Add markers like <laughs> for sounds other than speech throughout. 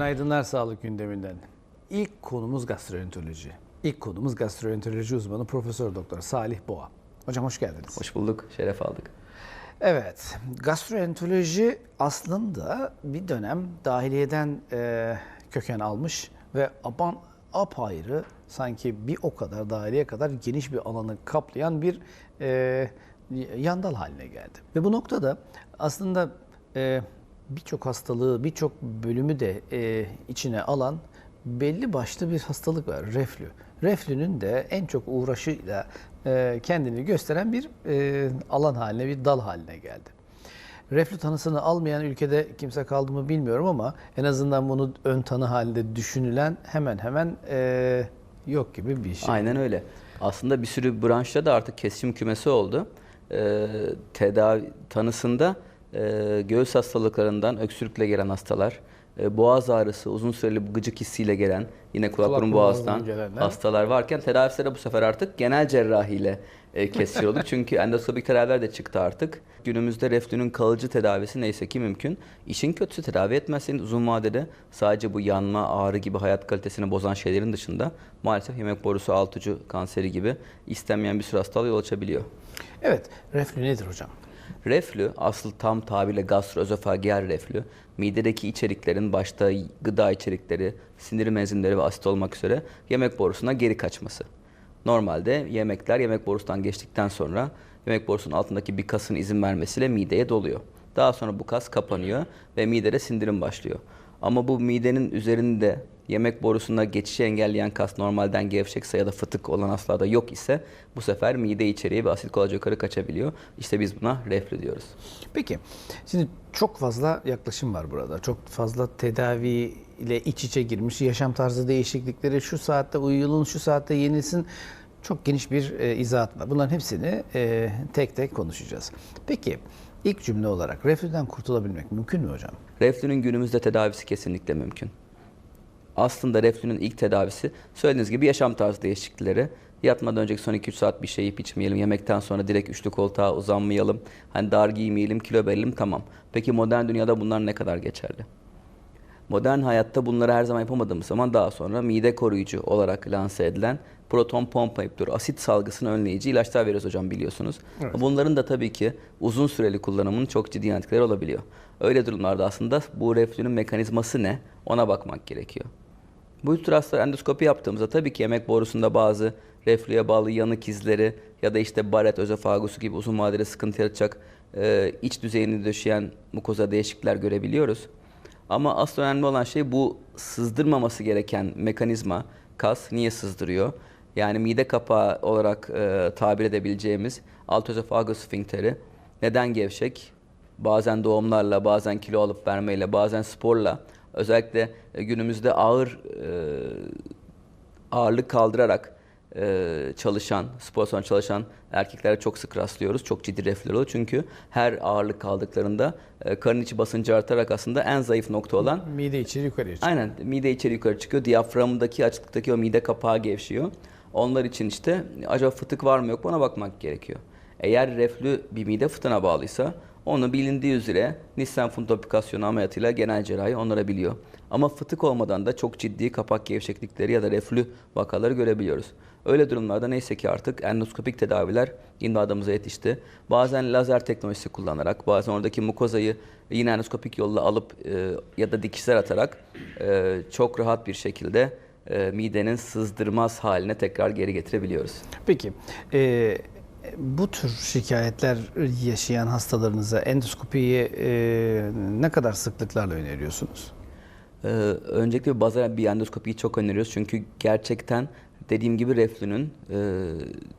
Günaydınlar sağlık gündeminden. İlk konumuz gastroenteroloji. İlk konumuz gastroenteroloji uzmanı Profesör Doktor Salih Boğa. Hocam hoş geldiniz. Hoş bulduk, şeref aldık. Evet, gastroenteroloji aslında bir dönem dahiliyeden e, köken almış ve aban apayrı sanki bir o kadar dahiliye kadar geniş bir alanı kaplayan bir e, yandal haline geldi. Ve bu noktada aslında e, birçok hastalığı, birçok bölümü de e, içine alan belli başlı bir hastalık var, reflü. Reflünün de en çok uğraşıyla e, kendini gösteren bir e, alan haline, bir dal haline geldi. Reflü tanısını almayan ülkede kimse kaldı mı bilmiyorum ama en azından bunu ön tanı halinde düşünülen hemen hemen e, yok gibi bir şey. Aynen öyle. Aslında bir sürü branşta da artık kesişim kümesi oldu. Ee, tedavi tanısında e, göğüs hastalıklarından öksürükle gelen hastalar, e, boğaz ağrısı, uzun süreli bu gıcık hissiyle gelen, yine kulak burun boğazdan gelenler. hastalar varken tedavisi de bu sefer artık genel cerrahiyle e, kesiliyordu. <laughs> Çünkü endoskopik tedaviler de çıktı artık. Günümüzde reflünün kalıcı tedavisi neyse ki mümkün. İşin kötüsü tedavi etmezseniz uzun vadede sadece bu yanma, ağrı gibi hayat kalitesini bozan şeylerin dışında maalesef yemek borusu alt ucu kanseri gibi istenmeyen bir sürü hastalığa yol açabiliyor. Evet, reflü nedir hocam? Reflü, asıl tam tabirle gastroözofagiyal reflü, midedeki içeriklerin başta gıda içerikleri, sindirim enzimleri ve asit olmak üzere yemek borusuna geri kaçması. Normalde yemekler yemek borusundan geçtikten sonra yemek borusunun altındaki bir kasın izin vermesiyle mideye doluyor. Daha sonra bu kas kapanıyor ve midede sindirim başlıyor. Ama bu midenin üzerinde yemek borusuna geçişi engelleyen kas normalden gevşekse ya da fıtık olan hastalarda yok ise bu sefer mide içeriği ve asit kolayca yukarı kaçabiliyor. İşte biz buna reflü diyoruz. Peki, şimdi çok fazla yaklaşım var burada. Çok fazla tedavi ile iç içe girmiş yaşam tarzı değişiklikleri, şu saatte uyuyulun, şu saatte yenilsin. Çok geniş bir e, izahat var. Bunların hepsini e, tek tek konuşacağız. Peki, ilk cümle olarak reflüden kurtulabilmek mümkün mü hocam? Reflünün günümüzde tedavisi kesinlikle mümkün. Aslında reflünün ilk tedavisi söylediğiniz gibi yaşam tarzı değişiklikleri. Yatmadan önceki son 2-3 saat bir şey yiyip içmeyelim. Yemekten sonra direkt üçlü koltuğa uzanmayalım. Hani dar giymeyelim, kilo verelim tamam. Peki modern dünyada bunlar ne kadar geçerli? Modern hayatta bunları her zaman yapamadığımız zaman daha sonra mide koruyucu olarak lanse edilen proton pompa inhibitörü, asit salgısını önleyici ilaçlar veriyoruz hocam biliyorsunuz. Evet. Bunların da tabii ki uzun süreli kullanımının çok ciddi yan etkileri olabiliyor. Öyle durumlarda aslında bu reflünün mekanizması ne ona bakmak gerekiyor. Bu tür hastalar endoskopi yaptığımızda tabii ki yemek borusunda bazı reflüye bağlı yanık izleri ya da işte baret, özofagusu gibi uzun vadeli sıkıntı yaratacak e, iç düzeyini döşeyen mukoza değişiklikler görebiliyoruz. Ama asıl önemli olan şey bu sızdırmaması gereken mekanizma, kas niye sızdırıyor? Yani mide kapağı olarak e, tabir edebileceğimiz alt özofagus sfinkteri neden gevşek? Bazen doğumlarla, bazen kilo alıp vermeyle, bazen sporla, özellikle e, günümüzde ağır e, ağırlık kaldırarak e, çalışan, spor salonu çalışan erkeklere çok sık rastlıyoruz. Çok ciddi reflü oluyor. Çünkü her ağırlık kaldıklarında e, karın içi basıncı artarak aslında en zayıf nokta olan Mide içeri yukarıya çıkıyor. Aynen mide içeri yukarı çıkıyor. Diyaframdaki açıklıktaki o mide kapağı gevşiyor. Onlar için işte acaba fıtık var mı yok mu ona bakmak gerekiyor. Eğer reflü bir mide fıtığına bağlıysa onu bilindiği üzere Nissen fundoplikasyonu ameliyatıyla genel cerrahi onarabiliyor. Ama fıtık olmadan da çok ciddi kapak gevşeklikleri ya da reflü vakaları görebiliyoruz. Öyle durumlarda neyse ki artık endoskopik tedaviler imdadımıza yetişti. Bazen lazer teknolojisi kullanarak, bazen oradaki mukozayı yine endoskopik yolla alıp e, ya da dikişler atarak e, çok rahat bir şekilde e, midenin sızdırmaz haline tekrar geri getirebiliyoruz. Peki, e, bu tür şikayetler yaşayan hastalarınıza endoskopiyi e, ne kadar sıklıklarla öneriyorsunuz? Ee, öncelikle bazen bir endoskopiyi çok öneriyoruz çünkü gerçekten dediğim gibi reflünün e,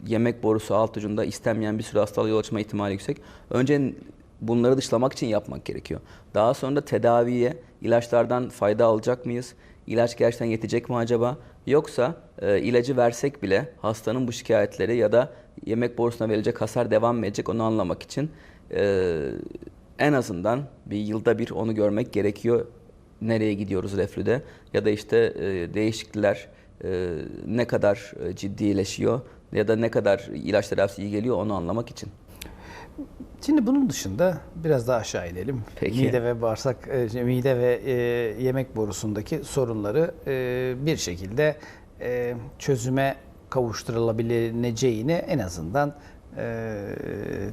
yemek borusu alt ucunda istenmeyen bir sürü hastalığa yol açma ihtimali yüksek. Önce bunları dışlamak için yapmak gerekiyor. Daha sonra da tedaviye ilaçlardan fayda alacak mıyız? İlaç gerçekten yetecek mi acaba? Yoksa e, ilacı versek bile hastanın bu şikayetleri ya da yemek borusuna verilecek hasar devam mı edecek onu anlamak için e, en azından bir yılda bir onu görmek gerekiyor nereye gidiyoruz reflüde ya da işte e, değişiklikler e, ne kadar e, ciddileşiyor ya da ne kadar ilaç tedavisi iyi geliyor onu anlamak için. Şimdi bunun dışında biraz daha aşağı inelim. Peki. Mide ve bağırsak, e, mide ve e, yemek borusundaki sorunları e, bir şekilde e, çözüme kavuşturulabileceğini en azından e,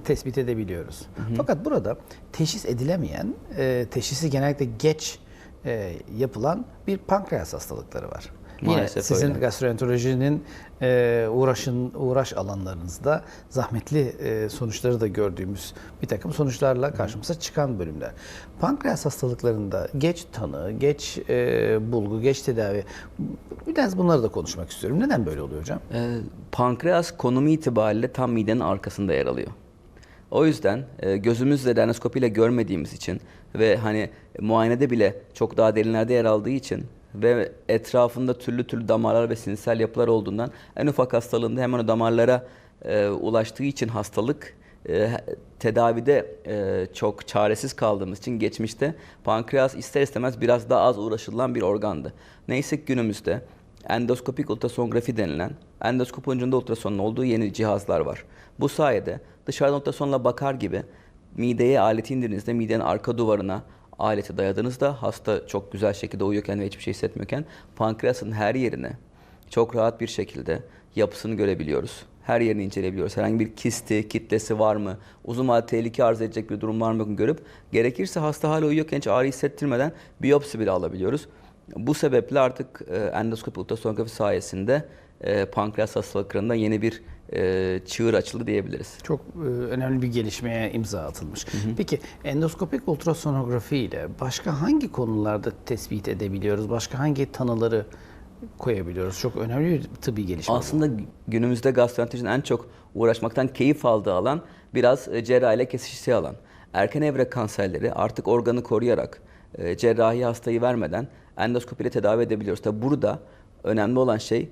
tespit edebiliyoruz. Fakat burada teşhis edilemeyen, e, teşhisi genellikle geç e, yapılan bir pankreas hastalıkları var. Maalesef Yine sizin öyle. gastroenterolojinin e, uğraşın uğraş alanlarınızda zahmetli e, sonuçları da gördüğümüz bir takım sonuçlarla karşımıza çıkan bölümler. Pankreas hastalıklarında geç tanı, geç e, bulgu, geç tedavi biraz bunları da konuşmak istiyorum. Neden böyle oluyor hocam? Ee, pankreas konumu itibariyle tam midenin arkasında yer alıyor. O yüzden e, gözümüzle de endoskopiyle görmediğimiz için ve hani muayenede bile çok daha derinlerde yer aldığı için ve etrafında türlü türlü damarlar ve sinirsel yapılar olduğundan en ufak hastalığında hemen o damarlara e, ulaştığı için hastalık e, tedavide e, çok çaresiz kaldığımız için geçmişte pankreas ister istemez biraz daha az uğraşılan bir organdı. Neyse günümüzde endoskopik ultrasonografi denilen endoskop ucunda ultrasonun olduğu yeni cihazlar var. Bu sayede dışarıdan ultrasonla bakar gibi mideye aleti indirdiğinizde midenin arka duvarına aleti dayadığınızda hasta çok güzel şekilde uyuyorken ve hiçbir şey hissetmiyorken pankreasın her yerine çok rahat bir şekilde yapısını görebiliyoruz. Her yerini inceleyebiliyoruz. Herhangi bir kisti, kitlesi var mı? Uzun vadeli tehlike arz edecek bir durum var mı görüp gerekirse hasta hala uyuyorken hiç ağrı hissettirmeden biyopsi bile alabiliyoruz. Bu sebeple artık e, endoskop ultrasonografi sayesinde e, pankreas hastalıklarında yeni bir e, çığır açıldı diyebiliriz. Çok e, önemli bir gelişmeye imza atılmış. Peki endoskopik ultrasonografi ile başka hangi konularda tespit edebiliyoruz? Başka hangi tanıları koyabiliyoruz? Çok önemli bir tıbbi gelişme. bu. Aslında günümüzde gastroenterolojinin en çok uğraşmaktan keyif aldığı alan biraz e, cerrahi ile kesiştiği alan. Erken evre kanserleri artık organı koruyarak e, cerrahi hastayı vermeden endoskopiyle tedavi edebiliyoruz. Tabi burada önemli olan şey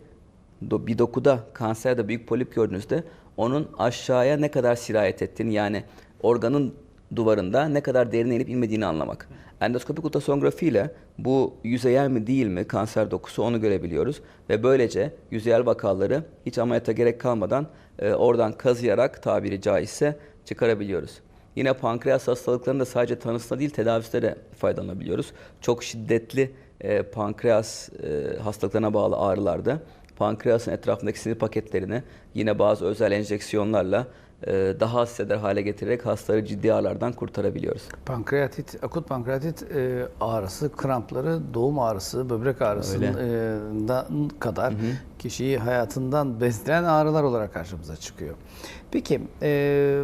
bir dokuda kanserde büyük polip gördüğünüzde onun aşağıya ne kadar sirayet ettiğini yani organın duvarında ne kadar derine inip inmediğini anlamak. Endoskopik ultrasonografi ile bu yüzeyel mi değil mi kanser dokusu onu görebiliyoruz. Ve böylece yüzeyel vakaları hiç ameliyata gerek kalmadan e, oradan kazıyarak tabiri caizse çıkarabiliyoruz. Yine pankreas hastalıklarında sadece tanısına değil tedavisine de faydalanabiliyoruz. Çok şiddetli e, pankreas e, hastalıklarına bağlı ağrılarda pankreasın etrafındaki sinir paketlerini yine bazı özel enjeksiyonlarla e, daha hisseder hale getirerek hastaları ciddi ağrılardan kurtarabiliyoruz. Pankreatit, akut pankreatit e, ağrısı, krampları, doğum ağrısı, böbrek ağrısından kadar kişiyi hayatından bezdiren ağrılar olarak karşımıza çıkıyor. Peki e,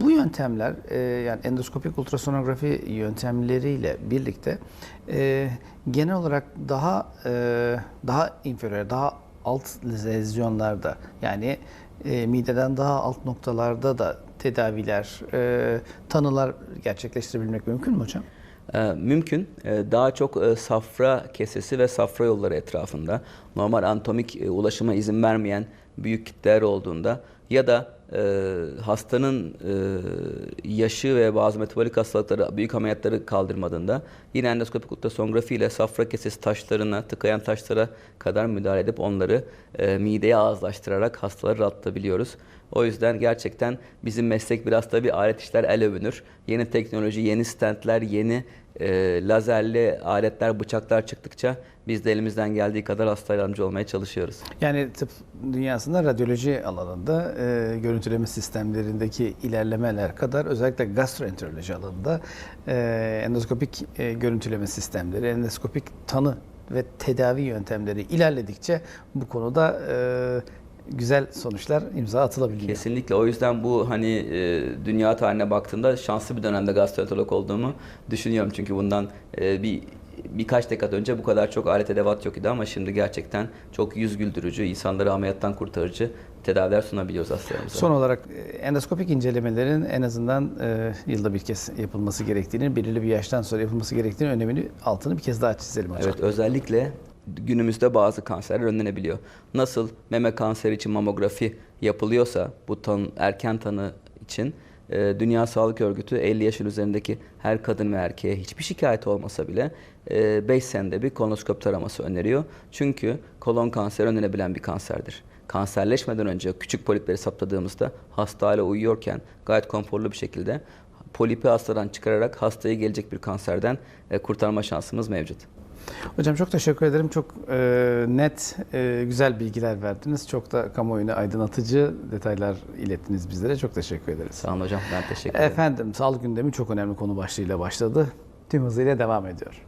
bu yöntemler e, yani endoskopik ultrasonografi yöntemleriyle birlikte e, genel olarak daha e, daha inferior, daha alt lezyonlarda yani e, mideden daha alt noktalarda da tedaviler, e, tanılar gerçekleştirebilmek mümkün mü hocam? Ee, mümkün. Ee, daha çok e, safra kesesi ve safra yolları etrafında normal anatomik e, ulaşıma izin vermeyen büyük kitleler olduğunda ya da e, hastanın e, yaşı ve bazı metabolik hastalıkları, büyük ameliyatları kaldırmadığında yine endoskopik ultrasonografi ile safra kesesi taşlarına, tıkayan taşlara kadar müdahale edip onları e, mideye ağızlaştırarak hastaları rahatlatabiliyoruz. O yüzden gerçekten bizim meslek biraz da bir alet işler el övünür. Yeni teknoloji, yeni stentler, yeni e, lazerli aletler, bıçaklar çıktıkça biz de elimizden geldiği kadar hasta yardımcı olmaya çalışıyoruz. Yani tıp dünyasında radyoloji alanında e, görüntüleme sistemlerindeki ilerlemeler kadar özellikle gastroenteroloji alanında e, endoskopik e, görüntüleme sistemleri, endoskopik tanı ve tedavi yöntemleri ilerledikçe bu konuda e, güzel sonuçlar imza atılabiliyor. Kesinlikle. O yüzden bu hani e, dünya tarihine baktığımda şanslı bir dönemde gastroenterolog olduğumu düşünüyorum. Çünkü bundan e, bir birkaç dekade önce bu kadar çok alet edevat yok idi ama şimdi gerçekten çok yüz güldürücü, insanları ameliyattan kurtarıcı tedaviler sunabiliyoruz hastalarımıza. Son olarak e, endoskopik incelemelerin en azından e, yılda bir kez yapılması gerektiğini, belirli bir yaştan sonra yapılması gerektiğini önemini altını bir kez daha çizelim hocam. Evet özellikle günümüzde bazı kanserler önlenebiliyor. Nasıl meme kanseri için mamografi yapılıyorsa bu tan erken tanı için e, Dünya Sağlık Örgütü 50 yaşın üzerindeki her kadın ve erkeğe hiçbir şikayet olmasa bile 5 senede bir kolonoskop taraması öneriyor. Çünkü kolon kanseri önlenebilen bir kanserdir. Kanserleşmeden önce küçük polipleri saptadığımızda hasta hala uyuyorken gayet konforlu bir şekilde polipi hastadan çıkararak hastaya gelecek bir kanserden e, kurtarma şansımız mevcut. Hocam çok teşekkür ederim. Çok e, net, e, güzel bilgiler verdiniz. Çok da kamuoyuna aydınlatıcı detaylar ilettiniz bizlere. Çok teşekkür ederiz. Sağ olun hocam ben teşekkür ederim. Efendim, sağlık gündemi çok önemli konu başlığıyla başladı. Tüm hızıyla devam ediyor.